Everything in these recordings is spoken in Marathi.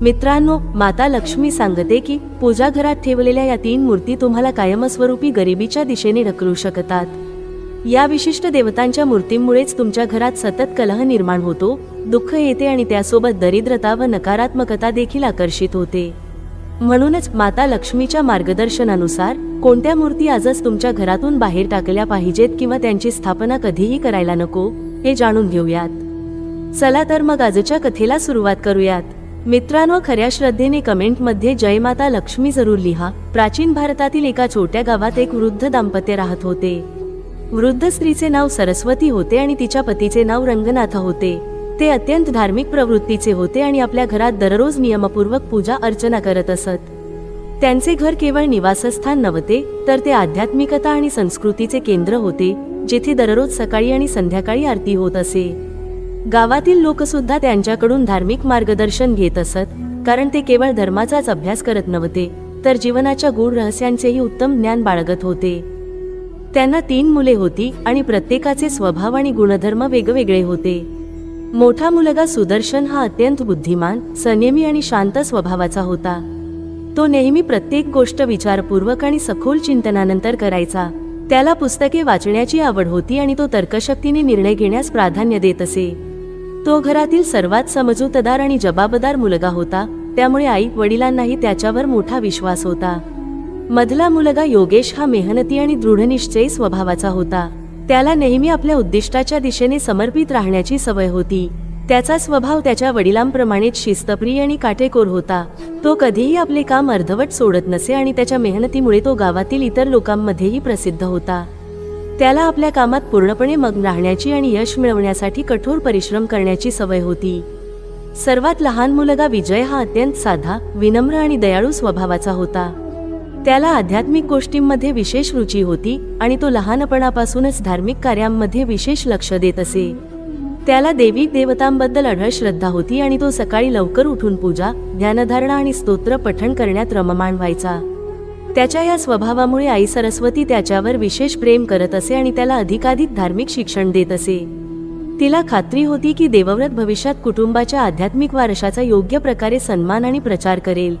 मित्रांनो माता लक्ष्मी सांगते की पूजा घरात ठेवलेल्या या तीन मूर्ती तुम्हाला कायमस्वरूपी गरिबीच्या दिशेने ढकलू शकतात. या विशिष्ट देवतांच्या मूर्तींमुळेच तुमच्या घरात सतत कलह निर्माण होतो दुःख येते आणि त्यासोबत दरिद्रता व नकारात्मकता देखील आकर्षित होते. म्हणूनच माता लक्ष्मीच्या मार्गदर्शनानुसार कोणत्या मूर्ती आजच तुमच्या घरातून बाहेर टाकल्या पाहिजेत किंवा त्यांची स्थापना कधीही करायला नको हे जाणून घेऊयात. चला तर मग आजच्या कथेला सुरुवात करूयात. मित्रांनो खऱ्या श्रद्धेने कमेंटमध्ये जय माता लक्ष्मी जरूर लिहा. प्राचीन भारतातील एका छोट्या गावात एक वृद्ध दाम्पत्य राहत होते. वृद्ध स्त्रीचे नाव सरस्वती होते आणि तिच्या पतीचे नाव रंगनाथ होते. ते अत्यंत धार्मिक प्रवृत्तीचे होते आणि आपल्या घरात दररोज नियमपूर्वक पूजा अर्चना करत असत. त्यांचे घर केवळ निवासस्थान नव्हते तर ते आध्यात्मिकता आणि संस्कृतीचे केंद्र होते जेथे दररोज सकाळी आणि संध्याकाळी आरती होत असे. गावातील लोकसुद्धा त्यांच्याकडून धार्मिक मार्गदर्शन घेत असत कारण ते केवळ धर्माचाच अभ्यास करत नव्हते तर जीवनाच्या गूढ रहस्यांचेही उत्तम ज्ञान बाळगत होते. त्यांना तीन मुले होती आणि प्रत्येकाचे स्वभाव आणि गुणधर्म वेगवेगळे होते. मोठा मुलगा सुदर्शन हा अत्यंत बुद्धिमान संयमी आणि शांत स्वभावाचा होता. तो नेहमी प्रत्येक गोष्ट विचारपूर्वक आणि सखोल चिंतनानंतर करायचा. त्याला पुस्तके वाचण्याची आवड होती आणि तो तर्कशक्तीने निर्णय घेण्यास प्राधान्य देत असे. तो घरातील सर्वात समजूतदार आणि जबाबदार मुलगा होता. त्यामुळे आई वडिलांनाही त्याच्यावर मोठा विश्वास होता. मधला मुलगा योगेश हा मेहनती आणि दृढनिश्चयी स्वभावाचा होता. त्याला नेहमी आपल्या उद्दिष्टाच्या दिशेने समर्पित राहण्याची सवय होती. त्याचा स्वभाव त्याच्या वडिलांप्रमाणेच शिस्तप्रिय आणि काटेकोर होता. तो कधीही आपले काम अर्धवट सोडत नसे आणि त्याच्या मेहनतीमुळे तो गावातील इतर लोकांमध्येही प्रसिद्ध होता. त्याला आपल्या कामात पूर्णपणे मग्न राहण्याची आणि यश मिळवण्यासाठी कठोर परिश्रम करण्याची सवय होती. सर्वात लहान मुलगा विजय हा अत्यंत साधा विनम्र आणि दयाळू स्वभावाचा होता. त्याला आध्यात्मिक गोष्टींमध्ये विशेष रुची होती आणि तो लहानपणापासूनच धार्मिक कार्यांमध्ये विशेष लक्ष देत असे. त्याला देवी देवतांबद्दल अढळ श्रद्धा होती आणि तो सकाळी लवकर उठून पूजा ध्यानधारणा आणि स्तोत्र पठण करण्यात रममाण व्हायचा. त्याच्या या स्वभावामुळे आई सरस्वती त्याच्यावर विशेष प्रेम करत असे आणि त्याला अधिकाधिक धार्मिक शिक्षण देत असे. तिला खात्री होती की देवव्रत भविष्यात कुटुंबाच्या आध्यात्मिक वारशाचा योग्य प्रकारे सन्मान आणि प्रचार करेल.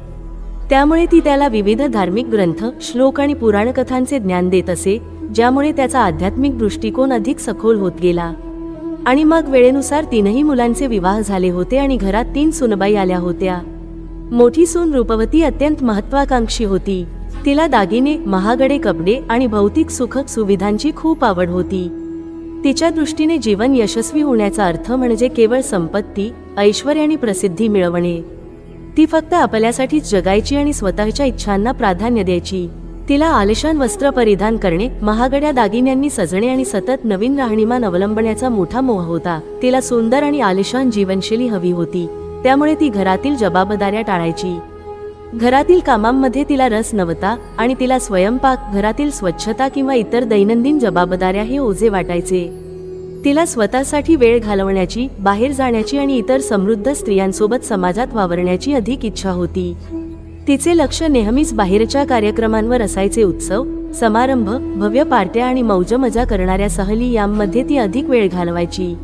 त्यामुळे ती त्याला विविध धार्मिक ग्रंथ श्लोक आणि पुराणकथांचे ज्ञान देत असे ज्यामुळे त्याचा आध्यात्मिक दृष्टिकोन अधिक सखोल होत गेला. आणि मग वेळेनुसार तीनही मुलांचे विवाह झाले होते आणि घरात तीन सुनबाई आल्या होत्या. मोठी सून रूपवती अत्यंत महत्वाकांक्षी होती. तिला दागिने महागडे कपडे आणि भौतिक सुख सुविधांची खूप आवड होती. तिच्या दृष्टीने जीवन यशस्वी होण्याचा अर्थ म्हणजे केवळ संपत्ती ऐश्वर आणि प्रसिद्धी मिळवणे. ती फक्त आपल्यासाठीच जगायची आणि स्वतःच्या इच्छांना प्राधान्य द्यायची. तिला आलिशान वस्त्र परिधान करणे महागड्या दागिन्यांनी सजणे आणि सतत नवीन राहणीमान अवलंबण्याचा मोठा मोह होता. तिला सुंदर आणि आलिशान जीवनशैली हवी होती. त्यामुळे ती घरातील जबाबदाऱ्या टाळायची. घरातील कामांमध्ये तिला रस नव्हता आणि तिला स्वयंपाक घरातील स्वच्छता किंवा इतर दैनंदिन जबाबदाऱ्या हे ओझे वाटायचे. तिला स्वतःसाठी वेळ घालवण्याची बाहेर जाण्याची आणि इतर समृद्ध स्त्रियांसोबत समाजात वावरण्याची अधिक इच्छा होती. तिचे लक्ष नेहमीच बाहेरच्या कार्यक्रमांवर असायचे उत्सव समारंभ भव्य पार्ट्या आणि मौजमजा करणाऱ्या सहली यांमध्ये ती अधिक वेळ घालवायची.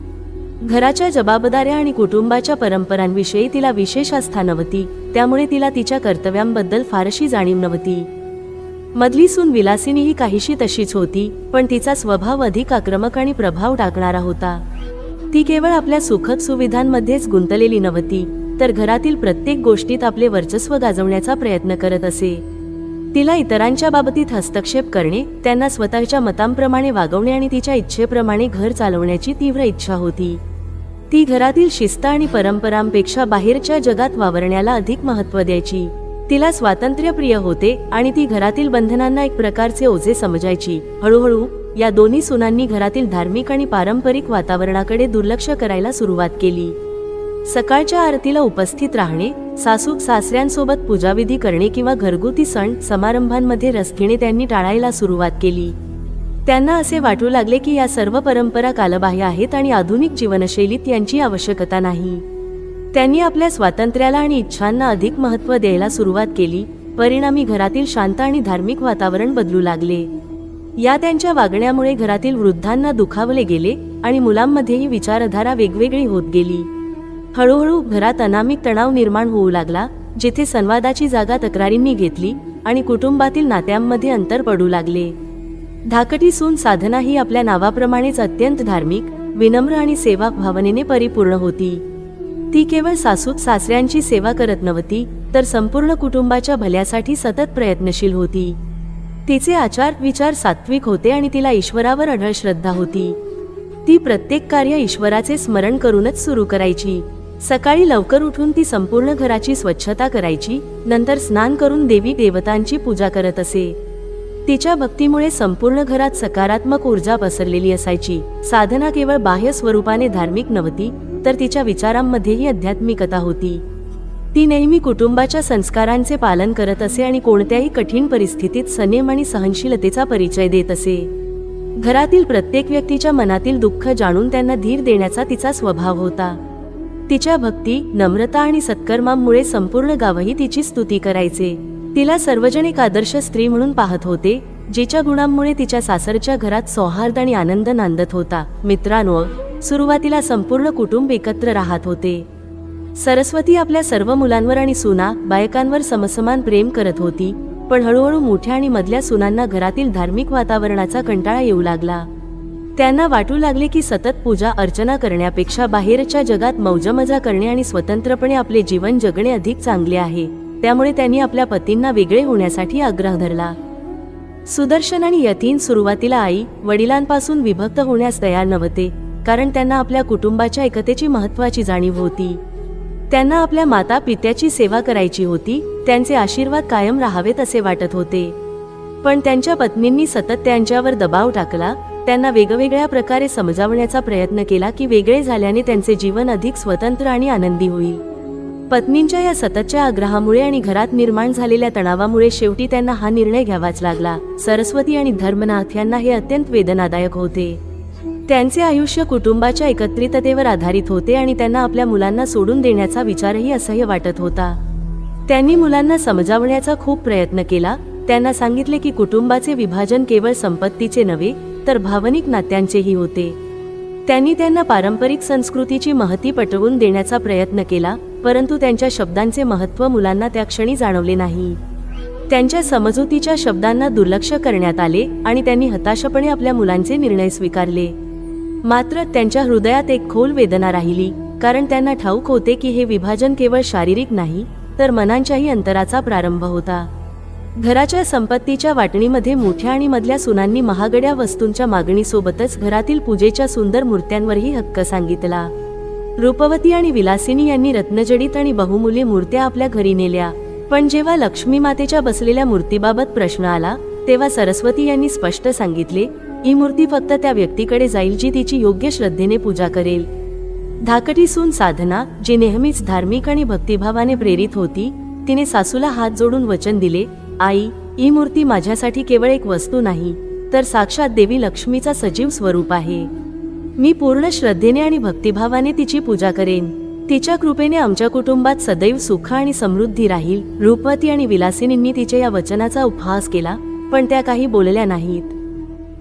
घराच्या जबाबदाऱ्या आणि कुटुंबाच्या परंपरांविषयी तिला विशेष आस्था नव्हती. त्यामुळे तिला तिच्या कर्तव्यांबद्दल फारशी जाणीव नव्हती. मधली सून विलासिनी ही काहीशी तशीच होती पण तिचा स्वभाव अधिक आक्रमक आणि प्रभाव टाकणारा होता. ती केवळ आपल्या सुखद सुविधांमध्येच गुंतलेली नव्हती तर घरातील प्रत्येक गोष्टीत आपले वर्चस्व गाजवण्याचा प्रयत्न करत असे. तिला इतरांच्या बाबतीत हस्तक्षेप करणे त्यांना स्वतःच्या मतांप्रमाणे वागवणे आणि तिच्या इच्छेप्रमाणे घर चालवण्याची तीव्र इच्छा होती. ती घरातील शिस्त आणि परंपरांपेक्षा बाहेरच्या जगात वावरण्याला अधिक महत्त्व द्यायची. तिला स्वातंत्र्य प्रिय होते आणि ती घरातील बंधनांना एक प्रकारचे ओझे समजायची. हळूहळू या दोन्ही सुनांनी घरातील धार्मिक आणि पारंपरिक वातावरणाकडे दुर्लक्ष करायला सुरुवात केली. सकाळच्या आरतीला उपस्थित राहणे सासू सासऱ्यांसोबत पूजाविधी करणे किंवा घरगुती सण समारंभांमध्ये रस घेणे त्यांनी टाळायला सुरुवात केली. त्यांना असे वाटू लागले की या सर्व परंपरा कालबाह्य आहेत आणि आधुनिक जीवनशैलीत यांची आवश्यकता नाही. त्यांनी आपल्या स्वातंत्र्याला आणि इच्छांना अधिक महत्त्व द्यायला सुरुवात केली. परिणामी घरातील शांत आणि धार्मिक वातावरण बदलू लागले. या त्यांच्या वागण्यामुळे घरातील वृद्धांना दुखावले गेले आणि मुलांमध्येही विचारधारा वेगवेगळी होत गेली. हळूहळू घरात अनामिक तणाव निर्माण होऊ लागला जिथे संवादाची जागा तक्रारींनी घेतली आणि कुटुंबातील नात्यांमध्ये अंतर पडू लागले. धाकटी सून साधना ही आपल्या नावाप्रमाणेच अत्यंत धार्मिक विनम्र आणि सेवा भावनेने परिपूर्ण होती. ती केवळ सासू सासऱ्यांची सेवा करत नव्हती तर संपूर्ण कुटुंबाच्या भल्यासाठी सतत प्रयत्नशील होती. तिचे आचार विचार सात्विक होते आणि तिला ईश्वरावर अढळ श्रद्धा होती. ती प्रत्येक कार्य ईश्वराचे स्मरण करूनच सुरू करायची. सकाळी लवकर उठून ती संपूर्ण घराची स्वच्छता करायची नंतर स्नान करून देवी देवतांची पूजा करत असे. तिच्या भक्तीमुळे संपूर्ण घरात सकारात्मक ऊर्जा पसरलेली असायची. साधना केवळ बाह्य स्वरूपाने धार्मिक नव्हती तर तिच्या विचारांमध्येही आध्यात्मिकता होती. ती नेहमी कुटुंबाच्या संस्कारांचे पालन करत असे आणि कोणत्याही कठीण परिस्थितीत संयम आणि सहनशीलतेचा परिचय देत असे. घरातील प्रत्येक व्यक्तीच्या मनातील दुःख जाणून त्यांना धीर देण्याचा तिचा स्वभाव होता. तिच्या भक्ती नम्रता आणि सत्कर्मांमुळे संपूर्ण गावही तिची स्तुती करायचे. तिला सर्वजण एक आदर्श स्त्री म्हणून पाहत होते जिच्या गुणांमुळे तिच्या सासरच्या घरात सौहार्द आणि आनंद नांदत होता. मित्रांनो सुरुवातीला संपूर्ण कुटुंब एकत्र राहत होते. सरस्वती आपल्या सर्व मुलांवर आणि सुना बायकांवर समसमान प्रेम करत होती पण हळूहळू मोठ्या आणि मधल्या सुनांना घरातील धार्मिक वातावरणाचा कंटाळा येऊ लागला. त्यांना वाटू लागले की सतत पूजा अर्चना करण्यापेक्षा बाहेरच्या जगात मौजमजा करणे आणि स्वतंत्रपणे आपले जीवन जगणे अधिक चांगले आहे. त्यामुळे त्यांनी आपल्या पतींना वेगळे होण्यासाठी आग्रह धरला. सुदर्शन आणि यतीन सुरुवातीला आई वडिलांपासून विभक्त होण्यास तयार नव्हते कारण त्यांना आपल्या कुटुंबाच्या एकतेची महत्वाची जाणीव होती. त्यांना आपल्या माता पित्याची सेवा करायची होती त्यांचे आशीर्वाद कायम राहावेत असे वाटत होते. पण त्यांच्या पत्नींनी सतत त्यांच्यावर दबाव टाकला त्यांना वेगवेगळ्या प्रकारे समजावण्याचा प्रयत्न केला की वेगळे झाल्याने त्यांचे जीवन अधिक स्वतंत्र आणि आनंदी होईल. पत्नींच्या या सततच्या आग्रहामुळे आणि घरात निर्माण झालेल्या तणावामुळे शेवटी त्यांना हा निर्णय घ्यावाच लागला. सरस्वती आणि धर्मनाथ यांना हे अत्यंत वेदनादायक होते. त्यांचे आयुष्य कुटुंबाच्या एकत्रिततेवर आधारित होते आणि त्यांना आपल्या मुलांना सोडून देण्याचा विचारही असह्य वाटत होता. त्यांनी मुलांना समजावण्याचा खूप प्रयत्न केला. त्यांना सांगितले की कुटुंबाचे विभाजन केवळ संपत्तीचे नव्हे तर भावनिक नात्यांचेही होते. त्यांनी त्यांना पारंपरिक संस्कृतीची महती पटवून देण्याचा प्रयत्न केला परंतु त्यांच्या शब्दांचे महत्त्व मुलांना त्या क्षणी जाणवले नाही. त्यांच्या समजुतीच्या शब्दांना दुर्लक्ष करण्यात आले आणि त्यांनी हताशपणे आपल्या मुलांचे निर्णय स्वीकारले. मात्र त्यांच्या हृदयात एक खोल वेदना राहिली कारण त्यांना ठाऊक होते की हे विभाजन केवळ शारीरिक नाही तर मनांच्याही अंतराचा प्रारंभ होता. घराच्या संपत्तीच्या वाटणीमध्ये मोठ्या आणि मधल्या सुनांनी महागड्या वस्तूंच्या मागणीसोबतच घरातील पूजेच्या सुंदर मूर्त्यांवरही हक्क सांगितला. रूपवती आणि विलासिनी यांनी रत्नजडित आणि बहुमूल्य मूर्त्या आपल्या घरी नेल्या. पण जेव्हा लक्ष्मी मातेच्या बसलेल्या मूर्तीबाबत प्रश्न आला तेव्हा सरस्वती यांनी स्पष्ट सांगितले ही मूर्ती फक्त त्या व्यक्तीकडे जाईल जी तिची योग्य श्रद्धेने पूजा करेल. धाकटी सून साधना जी नेहमीच धार्मिक आणि भक्तिभावाने प्रेरित होती तिने सासूला हात जोडून वचन दिले आई ही मूर्ती माझ्यासाठी केवळ एक वस्तू नाही तर साक्षात देवी लक्ष्मीचा सजीव स्वरूप आहे. मी पूर्ण श्रद्धेने आणि भक्तिभावाने तिची पूजा करेन. तिच्या कृपेने आमच्या कुटुंबात सदैव सुख आणि समृद्धी राहील. रूपवती आणि विलासिनींनी तिच्या या वचनाचा उपहास केला पण त्या काही बोलल्या नाहीत.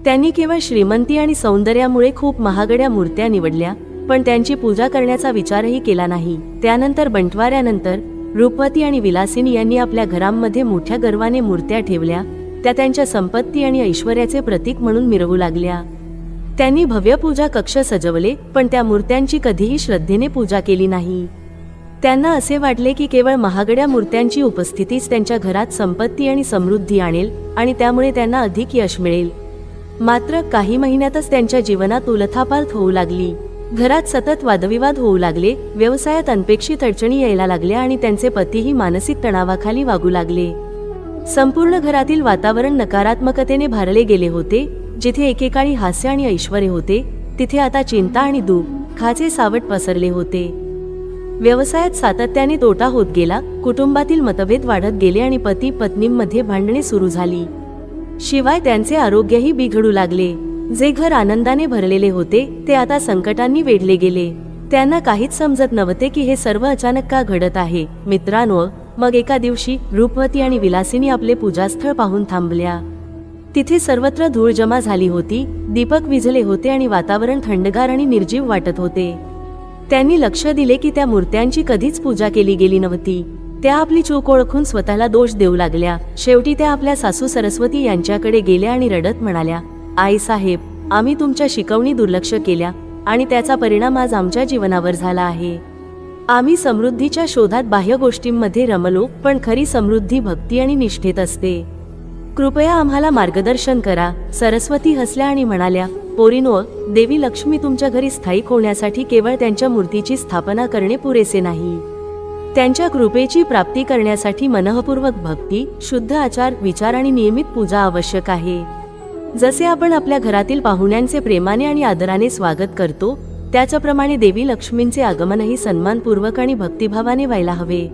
त्यांनी केवळ श्रीमंती आणि सौंदर्यामुळे खूप महागड्या मूर्त्या निवडल्या पण त्यांची पूजा करण्याचा विचारही केला नाही. त्यानंतर बंटवाऱ्यानंतर रूपवती आणि विलासिनी यांनी आपल्या घरांमध्ये मोठ्या गर्वाने मूर्त्या ठेवल्या त्या त्यांच्या संपत्ती आणि ऐश्वर्याचे प्रतीक म्हणून मिरवू लागल्या. त्यांनी भव्य पूजा कक्ष सजवले पण त्या मूर्त्यांची कधीही श्रद्धेने पूजा केली नाही. त्यांना असे वाटले की केवळ महागड्या मूर्त्यांची उपस्थितीच त्यांच्या घरात संपत्ती आणि समृद्धी आणेल आणि त्यामुळे त्यांना अधिक यश मिळेल. मात्र काही महिन्यातच त्यांच्या जीवनात उलथापालथ होऊ लागली. घरात सतत वादविवाद होऊ लागले व्यवसायात अनपेक्षित अडचणी यायला लागल्या आणि त्यांचे पतीही मानसिक तणावाखाली वागू लागले. संपूर्ण घरातील वातावरण नकारात्मकतेने भारले गेले होते जिथे एकेकाळी हास्य आणि ऐश्वर होते तिथे आता चिंता आणि दुःख खाचे सावट पसरले होते. व्यवसायात सातत्याने तोटा होत गेला कुटुंबातील मतभेद वाढत गेले आणि पती पत्नींमध्ये भांडणे सुरू झाली. शिवाय त्यांचे आरोग्यही बिघडू लागले. जे घर आनंदाने भरलेले होते ते आता संकटांनी वेढले गेले. त्यांना काहीच समजत नव्हते की हे सर्व अचानक का घडत आहे. मित्रांनो मग एका दिवशी रूपवती आणि विलासिनी आपले पूजास्थळ पाहून थांबल्या. तिथे सर्वत्र धूळ जमा झाली होती दीपक विझले होते आणि वातावरण थंडगार आणि निर्जीव वाटत होते. त्यांनी लक्ष दिले की त्या मूर्त्यांची कधीच पूजा केली गेली नव्हती. त्या आपली चूक ओळखून स्वतःला दोष देऊ लागल्या. शेवटी त्या आपल्या सासू सरस्वती यांच्याकडे गेल्या आणि रडत म्हणाल्या आई साहेब आम्ही तुमच्या शिकवणी दुर्लक्ष केल्या आणि त्याचा परिणाम आज आमच्या जीवनावर झाला आहे. आम्ही समृद्धीच्या शोधात बाह्य गोष्टींमध्ये रमलो पण खरी समृद्धी भक्ती आणि निष्ठेत असते. कृपया आम्हाला मार्गदर्शन करा सरस्वती हसल्या आणि म्हणाल्या पोरीनो देवी लक्ष्मी तुमच्या घरी स्थायिक होण्यासाठी केवळ त्यांच्या मूर्तीची स्थापना करणे पुरेसे नाही. त्यांच्या कृपेची प्राप्ती करण्यासाठी मनःपूर्वक भक्ती शुद्ध आचार विचार आणि नियमित पूजा आवश्यक आहे. जसे आपण आपल्या घरातील पाहुण्यांचे प्रेमाने आणि आदराने स्वागत करतो त्याच्याप्रमाणे देवी लक्ष्मींचे आगमनही सन्मानपूर्वक आणि भक्तिभावाने व्हायला हवे.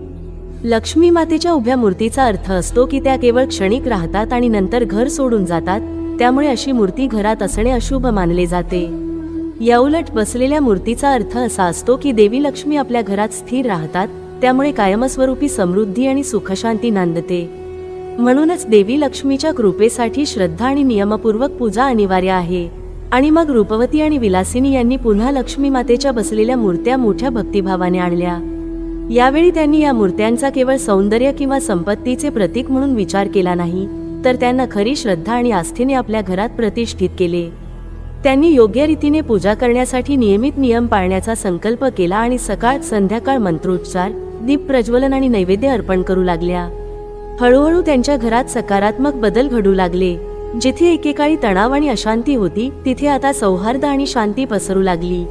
लक्ष्मी मातेच्या उभ्या मूर्तीचा अर्थ असतो की त्या केवळ क्षणिक राहतात आणि नंतर घर सोडून जातात त्यामुळे अशी मूर्ती घरात असणे अशुभ मानले जाते. याउलट बसलेल्या मूर्तीचा अर्थ असा असतो की देवी लक्ष्मी आपल्या घरात स्थिर राहतात त्यामुळे कायमस्वरूपी समृद्धी आणि सुखशांती नांदते. म्हणूनच देवी लक्ष्मीच्या कृपेसाठी श्रद्धा आणि नियमपूर्वक पूजा अनिवार्य आहे. आणि मग रूपवती आणि विलासिनी यांनी पुन्हा लक्ष्मी मातेच्या बसलेल्या मूर्त्या मोठ्या भक्तिभावाने आणल्या. यावेळी त्यांनी या मूर्त्यांचा केवळ सौंदर्य किंवा संपत्तीचे प्रतीक म्हणून विचार केला नाही तर त्यांना खरी श्रद्धा आणि आस्थेने आपल्या घरात प्रतिष्ठित केले. त्यांनी योग्य रीतीने पूजा करण्यासाठी नियमित नियम पाळण्याचा संकल्प केला आणि सकाळ संध्याकाळ मंत्रोच्चार दीप प्रज्वलन आणि नैवेद्य अर्पण करू लागल्या. हळूहळू त्यांच्या घरात सकारात्मक बदल घडू लागले. जिथे एकेकाळी तणाव आणि अशांती होती तिथे आता सौहार्द आणि शांती पसरू लागली.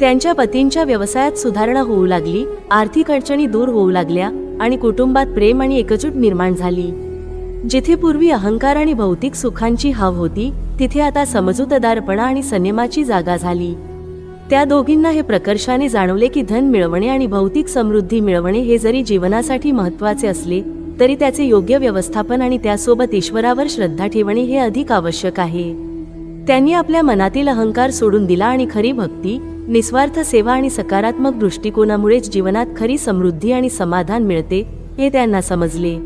त्यांच्या पतींच्या व्यवसायात सुधारणा होऊ लागली आर्थिक अडचणी दूर होऊ लागल्या आणि कुटुंबात प्रेम आणि एकजूट निर्माण झाली. जिथे पूर्वी अहंकार आणि भौतिक सुखांची हाव होती तिथे आता समजूतदारपणा आणि संयमाची जागा झाली. त्या दोघींना हे प्रकर्षाने जाणवले की धन मिळवणे आणि भौतिक समृद्धी मिळवणे हे जरी जीवनासाठी महत्त्वाचे असले तरी त्याचे योग्य व्यवस्थापन आणि त्यासोबत ईश्वरावर श्रद्धा ठेवणे हे अधिक आवश्यक आहे. त्यांनी आपल्या मनातील अहंकार सोडून दिला आणि खरी भक्ती निस्वार्थ सेवा आणि सकारात्मक दृष्टिकोनामुळेच जीवनात खरी समृद्धी आणि समाधान मिळते हे त्यांना समजले.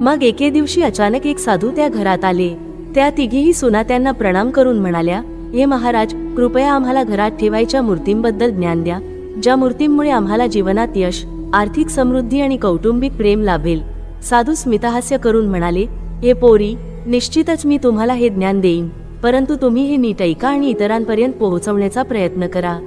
मग एके दिवशी अचानक एक साधू त्या घरात आले. त्या तिघीही सुना त्यांना प्रणाम करून म्हणाल्या हे महाराज कृपया आम्हाला घरात ठेवायच्या मूर्तींबद्दल ज्ञान द्या. ज्या मूर्तींमुळे आम्हाला जीवनात यश आर्थिक समृद्धी आणि कौटुंबिक प्रेम लाभेल. साधू स्मितहास्य करून म्हणाले हे पोरी निश्चितच मी तुम्हाला हे ज्ञान देईन परंतु तुम्ही हे नीट ऐका आणि इतरांपर्यंत पोहोचवण्याचा प्रयत्न करा.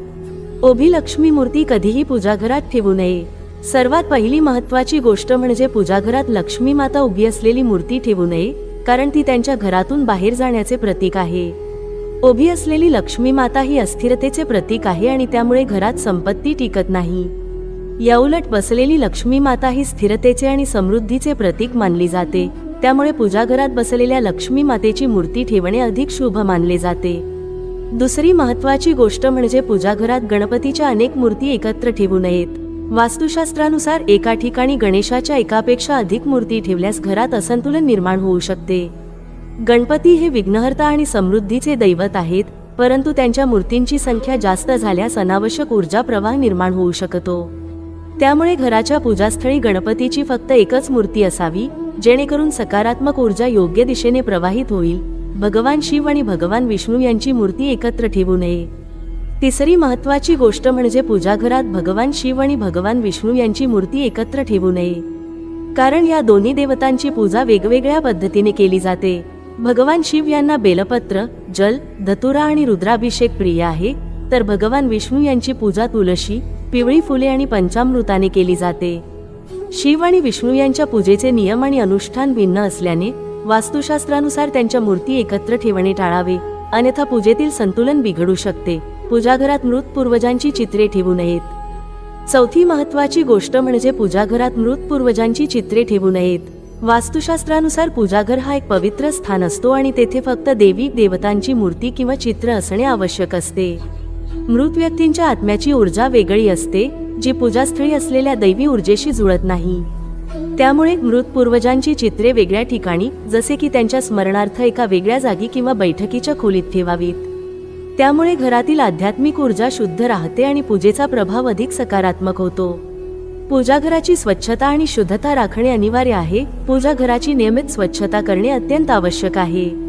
ओभी लक्ष्मी मूर्ती कधीही पूजाघरात ठेवू नये. सर्वात पहिली महत्वाची गोष्ट म्हणजे पूजाघरात लक्ष्मी माता उभी असलेली मूर्ती ठेवू नये कारण ती त्यांच्या घरातून बाहेर जाण्याचे प्रतीक आहे. उभी असलेली लक्ष्मी माता ही अस्थिरतेचे प्रतीक आहे आणि त्यामुळे घरात संपत्ती टिकत नाही. याउलट बसलेली लक्ष्मी माता ही स्थिरतेचे आणि समृद्धीचे प्रतीक मानली जाते. त्यामुळे पूजाघरात बसलेल्या लक्ष्मी मातेची मूर्ती ठेवणे अधिक शुभ मानले जाते. दुसरी महत्वाची गोष्ट म्हणजे पूजाघरात गणपतीच्या अनेक मूर्ती एकत्र ठेवू नयेत. वास्तुशास्त्रानुसार एका ठिकाणी गणेशाच्या एकापेक्षा अधिक मूर्ती ठेवल्यास घरात असंतुलन निर्माण होऊ शकते. गणपती हे विघ्नहर्ता आणि समृद्धीचे दैवत आहेत परंतु त्यांच्या मूर्तींची संख्या जास्त झाल्यास अनावश्यक ऊर्जा प्रवाह निर्माण होऊ शकतो. त्यामुळे घराच्या पूजास्थळी गणपतीची फक्त एकच मूर्ती असावी जेणेकरून सकारात्मक ऊर्जा योग्य दिशेने प्रवाहित होईल. भगवान शिव आणि भगवान विष्णू यांची मूर्ती एकत्र ठेवू नये. तिसरी महत्वाची गोष्ट म्हणजे पूजाघरात भगवान शिव आणि भगवान विष्णू यांची मूर्ती एकत्र ठेवू नये. कारण या दोन्ही देवतांची पूजा वेगवेगळ्या पद्धतीने केली जाते. भगवान शिव यांना बेलपत्र जल धतुरा आणि रुद्राभिषेक प्रिय आहे. तर भगवान विष्णू यांची पूजा तुळशी पिवळी फुले आणि पंचामृताने केली जाते. शिव आणि विष्णू यांच्या पूजेचे नियम आणि अनुष्ठान भिन्न असल्याने वास्तुशास्त्रानुसार त्यांच्या मूर्ती एकत्र ठेवणे टाळावे. अन्यथा पूजेतील संतुलन बिघडू शकते. पूजाघरात मृत पूर्वजांची चित्रे ठेवू नयेत. चौथी महत्वाची गोष्ट म्हणजे पूजाघरात मृत पूर्वजांची चित्रे ठेवू नयेत. वास्तुशास्त्रानुसार पूजाघर हा एक पवित्र स्थान असतो आणि तेथे फक्त देवी देवतांची मूर्ती किंवा चित्र असणे आवश्यक असते. मृत व्यक्तींच्या आत्म्याची ऊर्जा वेगळी असते जी पूजास्थळी असलेल्या दैवी ऊर्जेशी जुळत नाही. त्यामुळे मृत पूर्वजांची चित्रे वेगळ्या ठिकाणी जसे की त्यांच्या स्मरणार्थ एका वेगळ्या जागी किंवा बैठकीच्या खोलीत ठेवावीत. त्यामुळे घरातील आध्यात्मिक ऊर्जा शुद्ध राहते आणि पूजेचा प्रभाव अधिक सकारात्मक होतो. पूजाघराची स्वच्छता आणि शुद्धता राखणे अनिवार्य आहे. पूजाघराची नियमित स्वच्छता करणे अत्यंत आवश्यक आहे.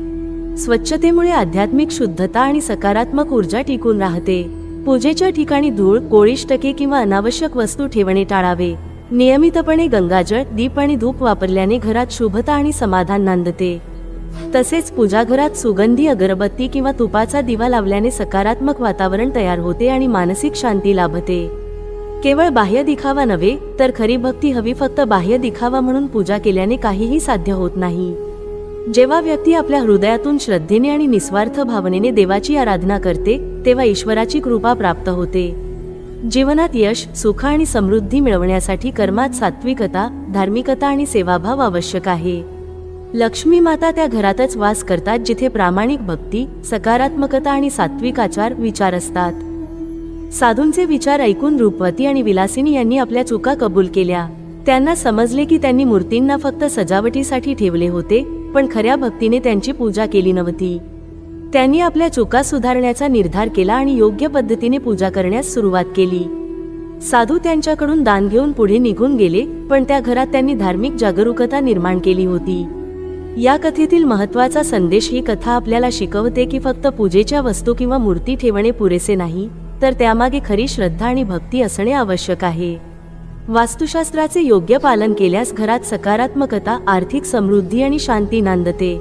स्वच्छतेमुळे आध्यात्मिक शुद्धता आणि सकारात्मक ऊर्जा टिकून राहते. पूजेच्या ठिकाणी धूळ कोळिष्टके किंवा अनावश्यक वस्तू ठेवणे टाळावे. नियमितपणे गंगाजळ दीप आणि धूप वापरल्याने घरात शुभता आणि समाधान नांदते. तसेच पूजाघरात सुगंधी अगरबत्ती किंवा तुपाचा दिवा लावल्याने सकारात्मक वातावरण तयार होते आणि मानसिक शांती लाभते. केवळ बाह्य दिखावा नव्हे तर खरी भक्ती हवी फक्त बाह्य दिखावा म्हणून पूजा केल्याने काहीही साध्य होत नाही. जेव्हा व्यक्ती आपल्या हृदयातून श्रद्धेने आणि निस्वार्थ भावनेने देवाची आराधना करते तेव्हा ईश्वराची कृपा प्राप्त होते. जीवनात यश सुख आणि समृद्धी मिळवण्यासाठी कर्मात सात्विकता धार्मिकता आणि सेवाभाव आवश्यक आहे. लक्ष्मी माता त्या घरातच वास करतात जिथे प्रामाणिक भक्ती सकारात्मकता आणि सात्विक आचार विचार असतात. साधूंचे विचार ऐकून रूपवती आणि विलासिनी यांनी आपल्या चुका कबूल केल्या. त्यांना समजले की त्यांनी मूर्तींना फक्त सजावटीसाठी ठेवले होते पण खऱ्या भक्तीने त्यांची पूजा केली नव्हती. त्यांनी आपल्या चुका सुधारण्याचा निर्धार केला आणि योग्य पद्धतीने पूजा करण्यास सुरुवात केली. साधू त्यांच्याकडून दान घेऊन पुढे निघून गेले पण त्या घरात त्यांनी धार्मिक जागरूकता निर्माण केली होती. या कथेतील महत्त्वाचा संदेश ही कथा आपल्याला शिकवते की फक्त पूजेच्या वस्तू किंवा मूर्ती ठेवणे पुरेसे नाही तर त्यामागे खरी श्रद्धा आणि भक्ती असणे आवश्यक आहे. वास्तुशास्त्राचे योग्य पालन केल्यास घरात सकारात्मकता आर्थिक समृद्धी आणि शांती नांदते.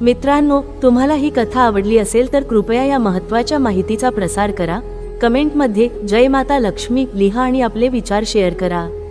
मित्रांनो तुम्हाला ही कथा आवडली असेल तर कृपया या महत्त्वाच्या माहितीचा प्रसार करा. कमेंटमध्ये जय माता लक्ष्मी लिहा आणि आपले विचार शेअर करा.